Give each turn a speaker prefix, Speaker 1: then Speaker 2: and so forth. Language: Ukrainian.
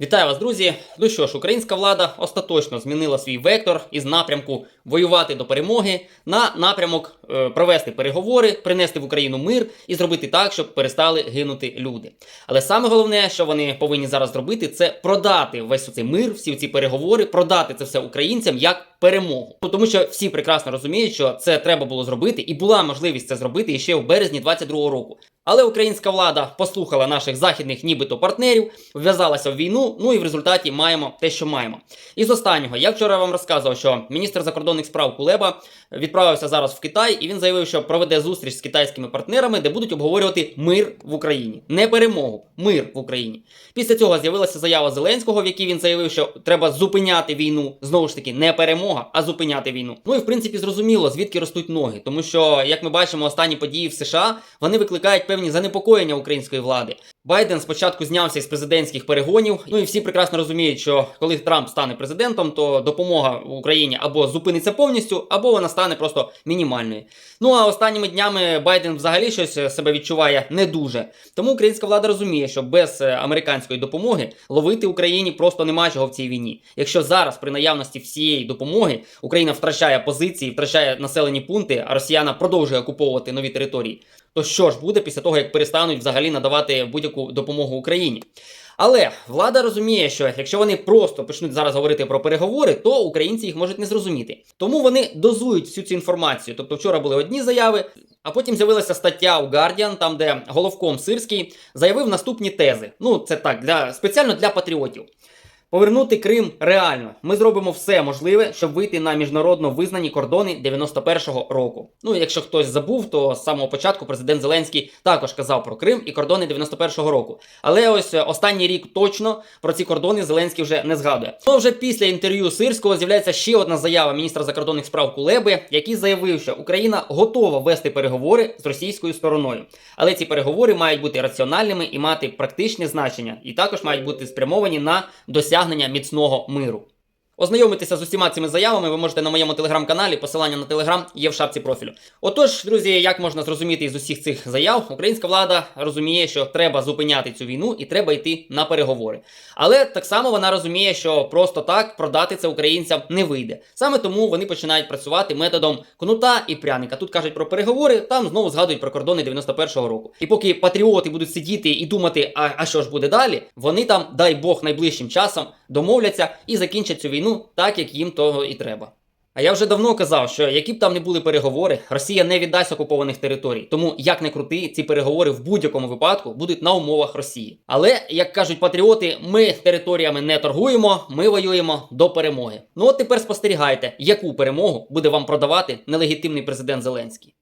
Speaker 1: Вітаю вас, друзі! Ну що ж, українська влада остаточно змінила свій вектор із напрямку воювати до перемоги на напрямок е, провести переговори, принести в Україну мир і зробити так, щоб перестали гинути люди. Але саме головне, що вони повинні зараз зробити, це продати весь цей мир, всі ці переговори, продати це все українцям як перемогу. Ну, Тому що всі прекрасно розуміють, що це треба було зробити, і була можливість це зробити іще в березні 22-го року. Але українська влада послухала наших західних, нібито партнерів, вв'язалася в війну. Ну і в результаті маємо те, що маємо. І з останнього, я вчора вам розказував, що міністр закордонних справ Кулеба відправився зараз в Китай, і він заявив, що проведе зустріч з китайськими партнерами, де будуть обговорювати мир в Україні, не перемогу, мир в Україні. Після цього з'явилася заява Зеленського, в якій він заявив, що треба зупиняти війну. Знову ж таки, не перемога, а зупиняти війну. Ну і в принципі зрозуміло, звідки ростуть ноги, тому що, як ми бачимо, останні події в США вони викликають певні занепокоєння української влади. Байден спочатку знявся із президентських перегонів. Ну і всі прекрасно розуміють, що коли Трамп стане президентом, то допомога Україні або зупиниться повністю, або вона стане просто мінімальною. Ну а останніми днями Байден взагалі щось е, себе відчуває не дуже. Тому українська влада розуміє, що без е, американської допомоги ловити Україні просто нема чого в цій війні. Якщо зараз при наявності всієї допомоги Україна втрачає позиції, втрачає населені пункти, а Росіяна продовжує окуповувати нові території, то що ж буде після того, як перестануть взагалі надавати будь-яку допомогу Україні? Але влада розуміє, що якщо вони просто почнуть зараз говорити про переговори, то українці їх можуть не зрозуміти. Тому вони дозують всю цю інформацію. Тобто вчора були одні заяви, а потім з'явилася стаття у Guardian, там де головком Сирський заявив наступні тези. Ну це так, для спеціально для патріотів. Повернути Крим реально. Ми зробимо все можливе, щоб вийти на міжнародно визнані кордони 91-го року. Ну, якщо хтось забув, то з самого початку президент Зеленський також казав про Крим і кордони 91-го року. Але ось е, останній рік точно про ці кордони Зеленський вже не згадує. Ну вже після інтерв'ю Сирського з'являється ще одна заява міністра закордонних справ Кулеби, який заявив, що Україна готова вести переговори з російською стороною. Але ці переговори мають бути раціональними і мати практичне значення, і також мають бути спрямовані на досягнення міцного миру. Ознайомитися з усіма цими заявами ви можете на моєму телеграм-каналі. Посилання на телеграм є в шапці профілю. Отож, друзі, як можна зрозуміти із усіх цих заяв, українська влада розуміє, що треба зупиняти цю війну і треба йти на переговори. Але так само вона розуміє, що просто так продати це українцям не вийде. Саме тому вони починають працювати методом кнута і пряника. Тут кажуть про переговори, там знову згадують про кордони 91-го року. І поки патріоти будуть сидіти і думати, а, а що ж буде далі, вони там, дай Бог, найближчим часом домовляться і закінчать цю війну так, як їм того і треба. А я вже давно казав, що які б там не були переговори, Росія не віддасть окупованих територій. Тому як не крути, ці переговори в будь-якому випадку будуть на умовах Росії. Але як кажуть патріоти, ми територіями не торгуємо, ми воюємо до перемоги. Ну от тепер спостерігайте, яку перемогу буде вам продавати нелегітимний президент Зеленський.